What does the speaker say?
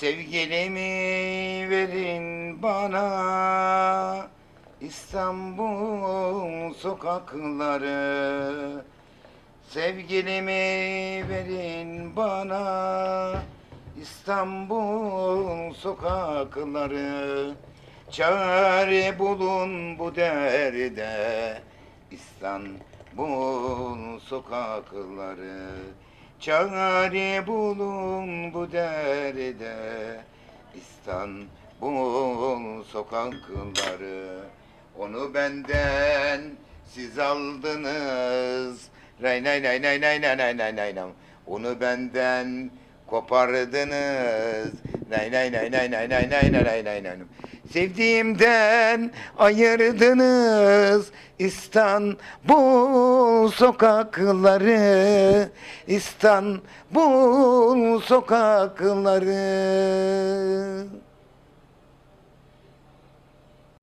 Sevgilimi verin bana İstanbul sokakları? Sevgilimi verin bana İstanbul sokakları? Çare bulun bu derde İstanbul sokakları Çare bulun bu derde İstanbul sokakları Onu benden siz aldınız Ray nay nay nay nay nay nay nay nay nay. Onu benden kopardınız Nay nay nay nay nay nay nay nay nay nay nay Sevdiğimden ayırdınız İstanbul sokakları İstanbul sokakları